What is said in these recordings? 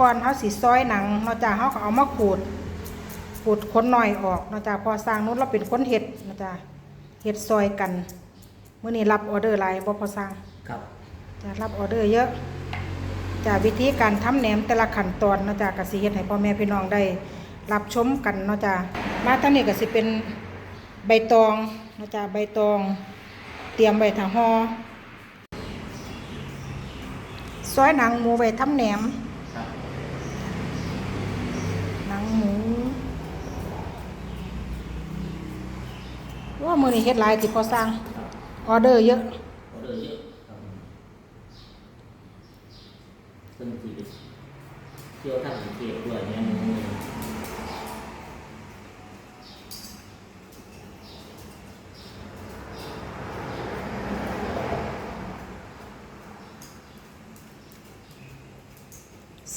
ก่อนเขาสีซอยหนังเนาะจ้ะเขาก็เอามาขูดขูดขนหน่อยออกเนาะจ้ะพอสร้างนู้นเราเป็นคนเห็ดเนาะจ้ะเห็ดซอยกันเมื่อนี้รับออเดอร์หลายบ่พอสร้างครับจะรับออเดอร์เยอะจากวิธีการทำแหนมแต่ละขั้นตอนเนาะจ้ะก็สิเฮ็ดให้พ่อแม่พี่น้องได้ รับชมกันเนาะจ้ะมาทางนี้ก็สิเป็นใบตองเนาะจ้ะใบตอง เตรียมไว้ทางห่อซอยหนังหมูไว้ทำแหนม ครับ หนังหมู ว่ามือนี้เฮ็ดลายติพอสร้างออเดอร์เยอะออเดอร์เยอะครับซึ่งที่เที่ยวทางเที่ยวด้วยเนี่ยหมู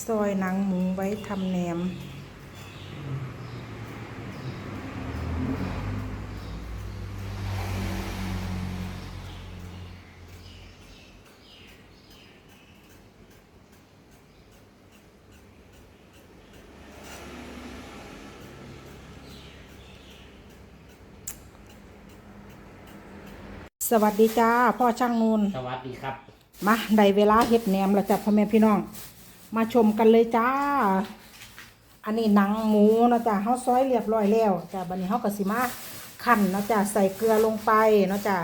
ซอยหนังหมูไว้ทำแหนม สวัสดีจ้าพ่อช่างนูนสวัสดีครับมาได้เวลาเฮ็ดแหนมแล้วจ้ะพ่อแม่พี่น้อง มาชมกันเลยจ้า อันนี้หนังหมูเนาะจ้ะเฮาซอยเรียบร้อยแล้วจ้ะบัดนี้เฮาก็สิมาคั่นเนาะจ้ะใส่เกลือลงไปเนาะจ้ะ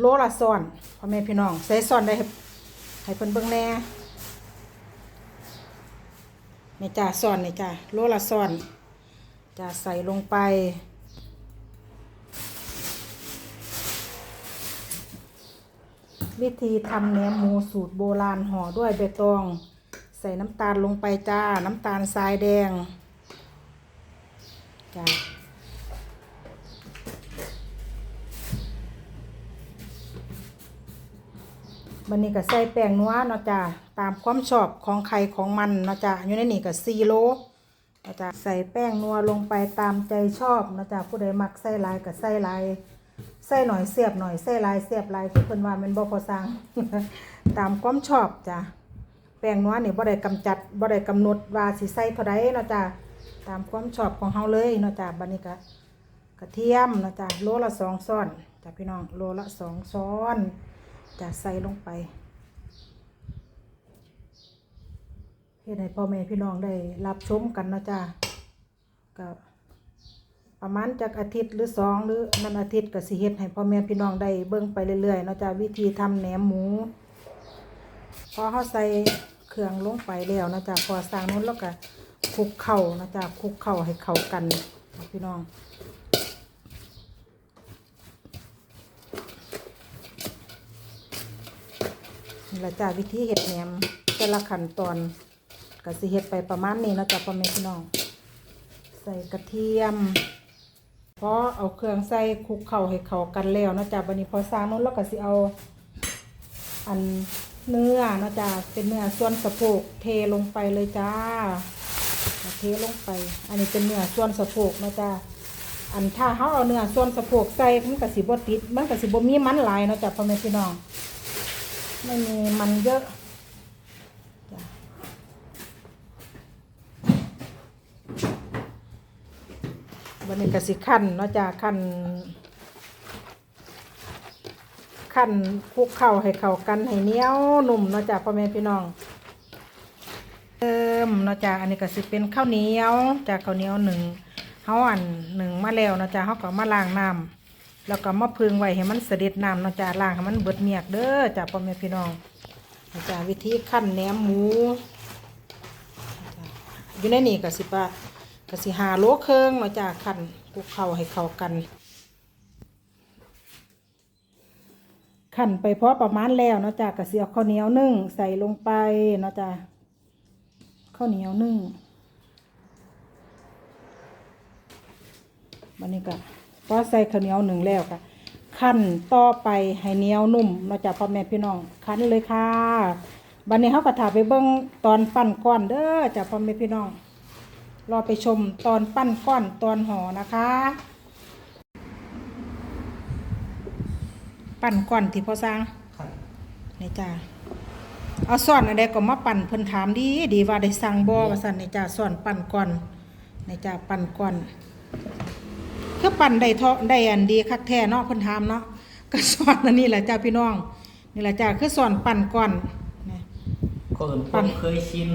โลละซ้อนพ่อแม่พี่น้องใส่ซ้อนได้ให้ให้เพิ่นเบิ่งแหน่นี่จ้ะซ้อนนี่จ้ะโลละซ้อนจ้ะใส่ลงไป วิธีทำแหนมหมูสูตรโบราณห่อด้วยใบตอง ใส่น้ำตาลลงไปจ้า น้ำตาลทรายแดงจ้าบันนี้ก็ใส่แป้งนัวเนาะจ้าตามความชอบของใครของมันเนาะจ้าอยู่ในนี่ก็ซีโลเนาะจ้าใส่แป้งนัวลงไปตามใจชอบเนาะจ้าผู้ใดมักใส่ลายก็ใส่ลาย ใส่หน่อยเสียบหน่อยใส่ลายเสียบลายคือเพิ่นว่ามันบ่พอสร้างตามความชอบจ้ะแป้งนัวนี่บ่ได้กำจัดบ่ได้กำหนดว่าสิใส่เท่าใดเนาะจ้ะตามความชอบของเฮาเลยเนาะจ้ะบัดนี้ก็กระเทียมเนาะจ้ะโลละสองช้อนจ้ะพี่น้องโลละสองช้อนจะใส่ลงไปเฮ็ดให้พ่อแม่พี่น้องได้รับชมกันเนาะจ้ะก็ ประมาณจากอาทิตย์หรือสองหรือนันอาทิตย์ก็สิเฮ็ดให้พ่อแม่พี่น้องได้เบิ่งไปเรื่อยๆเนาะจ้ะวิธีทำแหนมหมู พอเฮาใส่เครื่องลงไปแล้วเนาะจ้ะพอสร้างนู้นแล้วก็คลุกเข้าเนาะจ้ะคลุกเข้าให้เข้ากันพี่น้องนี่ละจ้ะวิธีเฮ็ดแหนมแต่ละขั้นตอนก็สิเฮ็ดไปประมาณนี้เนาะจ้ะพ่อแม่พี่น้อง ใส่กระเทียม พอเอาเครื่องใส่คลุกเข้าให้เข้ากันแล้วนะจ้ะบัดนี้พอสร้างนู้นแล้วก็สิเอา อันเนื้อนะจ้ะเป็นเนื้อส่วนสะโพกเทลงไปเลยจ้าเทลงไป อันนี้เป็นเนื้อส่วนสะโพกนะจ้ะอันถ้าเขาเอาเนื้อส่วนสะโพกใส่มันก็สิบ่ติดมันก็สิบ่มีมันหลายนะจ้ะพ่อแม่พี่น้องไม่มีมันเยอะ วันนี้ก็สิขั้นเนาะจ้ะขั้นขั้นคลุกเข้าให้เข้ากันให้เหนียวนุ่มเนาะจ้ะพ่อแม่พี่น้องเติมเนาะจ้ะอันนี้ก็สิเป็นข้าวเหนียวจากข้าวเหนียวหนึ่งเฮาอันหนึ่งมาแล้วเนาะจ้ะเฮาก็มาล้างน้ำแล้วก็มาพึงไว้ให้มันเสด็จน้ำเนาะจ้ะล้างให้มันเบิดเมียกเด้อจ้ะพ่อแม่พี่น้องเนาะจ้ะวิธีขั้นแหนมหมูอยู่ในนี่ก็สิปะ ก็สิหาโลเครื่องมาจากขันคลุกเข้าให้เข้ากันขันไปพอประมาณแล้วเนาะจ้ะก็สิเอาข้าวเหนียวนึ่งใส่ลงไปเนาะจ้ะข้าวเหนียวนึ่งวันนี้ก็พอใส่ข้าวเหนียวหนึ่งแล้วค่ะขั้นต่อไปให้เหนียวนุ่มเนาะจ้ะพ่อแม่พี่น้องคั้นเลยค่ะบันนี้เขาก็ถ่าไปเบิ้งตอนปั้นก้อนเด้อจาพ่อแม่พี่น้อง รอไปชมตอนปั้นก้อนตอนห่อนะคะ ปั้นก้อนที่พ่อสร้างครับนี่จ้าเอาซ่อนอันใดก็มาปั่นเพิ่นถามดีดีว่าได้สั่งบ่ว่าซั่นนี่จ้าซ่อนปั่นก่อนนี่จ้าปั่นก่อนคือปั่นได้เทาะได้อันดีคักแท้เนาะเพิ่นถามเนาะก็ซ่อนอันนี้แหละจ้าพี่น้องนี่แหละจ้าคือซ่อนปั่นก่อนนี่คนปั่นเคยชิน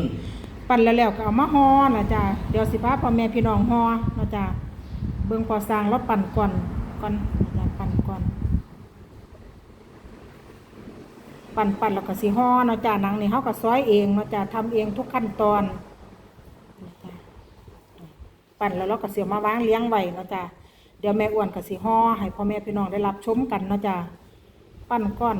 ปั่นแล้วแล้วก็เอามาห่อนะจ้าเดี๋ยวสิพาพ่อแม่พี่น้องห่อนะจ้าเบิ่งพอสร้างแล้วปั่นก่อนก่อนนะปั่นก่อน ปั่นปั่นแล้วก็สิห่อนะจ้าหนังนี่เฮาก็ซอยเองเนาะจ้าทำเองทุกขั้นตอนปั่นแล้วเราก็สิเอามาวางเลี้ยงไว้นะจ้าเดี๋ยวแม่อ้วนก็สิห่อให้พ่อแม่พี่น้องได้รับชมกันนะจ้าปั่นก้อน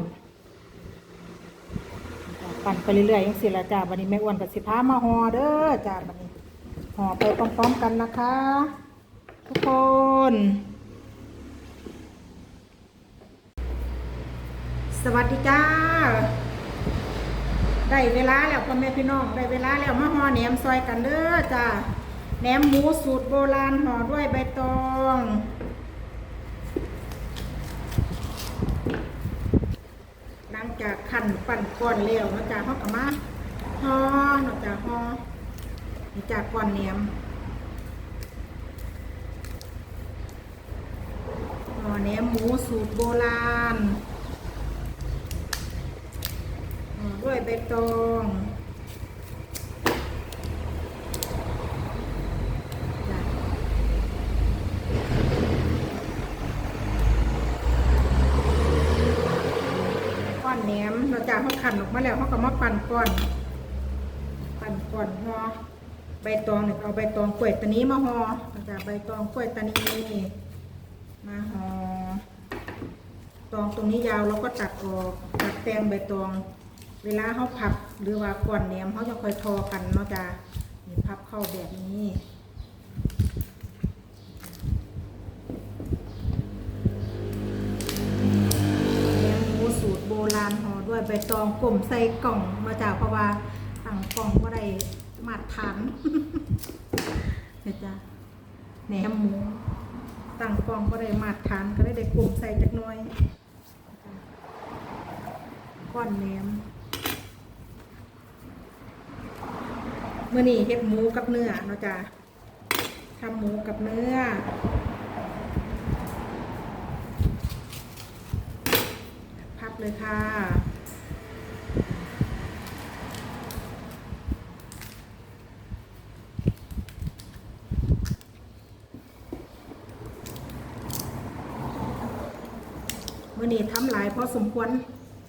ปั่นไปเรื่อยๆยังสิละจ้าบันนี้แม่อ้วนกับสิพามาห่อเด้อจ้าบันนี้ห่อไปพร้อมๆกันนะคะ ทุกคนสวัสดีจ้า ได้เวลาแล้วพ่อแม่พี่น้องได้เวลาแล้วมาห่อแหนมซอยกันเด้อจ้าแหนมหมูสูตรโบราณห่อด้วยใบตอง หลัง จากขันปั่นก้อนแล้วนาะจากเขาก็มาห่อนาะจากห่อนี่จากก้อนเนียมห่อแหนมหมูสูตรโบราณด้วยใบตองจ้ะ ก้อนแหนมเราจากเขาขั นออกมาแล้วเขาก็มาปั่นก้อน ปั่นก้อนห่อใบตองเนี่ยเอาใบตองกล้วยตานี้มาห่อจากใบตองกล้วยตานี้มาห่อตองตรงนี้ยาวเราก็ตัดออกตัดแตงใบตอง เวลาเขาพับหรือว่าก้อนแหนมเขาจะค่อยทอกันเนาะจ้านี่พับเข้าแบบนี้มหมูสูตรโบราณห่อด้วย ใบตองกลมใส่กล่องมาจากเพราะว่าตั้งกล่องก็ได้มาตรฐานเนี่ยจ้ะแหนมหมูตั้งกล่องก็ได้มาตรฐานก็ได้ได้กลมใส่จักหน่อยก้อนแหนมเมื่อนี้เฮ็ดหมูกับเนื้อเนาะจ้ะทำหมูกับเนื้อพับเลยค่ะ มื่อ นี้ทำหลายพอสมควร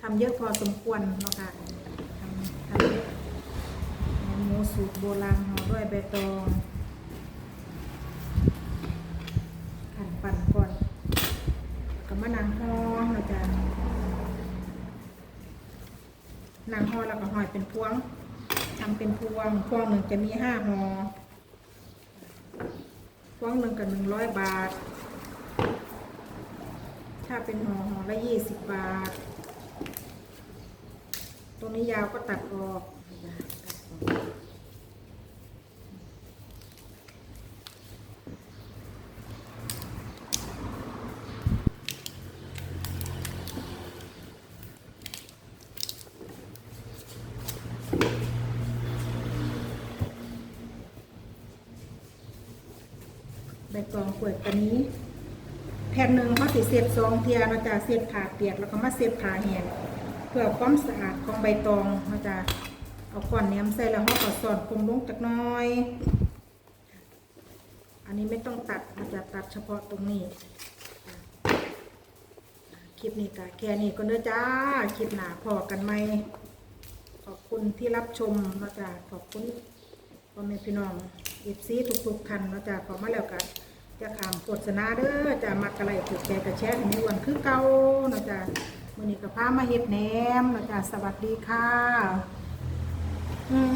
ทำเยอะพอสมควรเนาะค่ะทำทำเยอะหมูสูตรโบราณห่อด้วยใบตองหั่นปั่นก่อนกับมะนางห่อเราจะนางห่อแล้วก็ห่อยเป็นพวงทำเป็นพวงพวงหนึ่งจะมีห้าห่อพวงหนึ่งกับหนึ่งร้อยบาท ถ้าเป็นห่อห่อละยี่สิบบาท ตรงนี้ยาวก็ตัดออกตัดออกใบตองกล้วยตัวนี้ แผ่นหนึ่ง สิเสียบซองเทียเราจะเสียบผ่าเปียกแล้วก็มาเสียบผ่าแห้งเพื่อความสะอาดของใบตองเราจะเอาก้อนแหนมใส่แล้วเขาก็สอดคมลงจักน้อย อันนี้ไม่ต้องตัดเราจะตัดเฉพาะตรงนี้คลิปนี้ก็แค่นี้ก็เนื้อจ้าคลิปหนาพอกันไหมขอบคุณที่รับชมเราจะขอบคุณพ่อแม่พี่น้องเอฟซีทุกๆท่านเราจะขอมาแล้วกัน จะขามโฆษณาเด้อจะมักอะไรถูกแกกระแชร์ในวันคือเก่าเนาะจ้ะมื้อนี้ก็พามาเฮ็ดแหนมเนาะจ้ะสวัสดีค่ะ อืม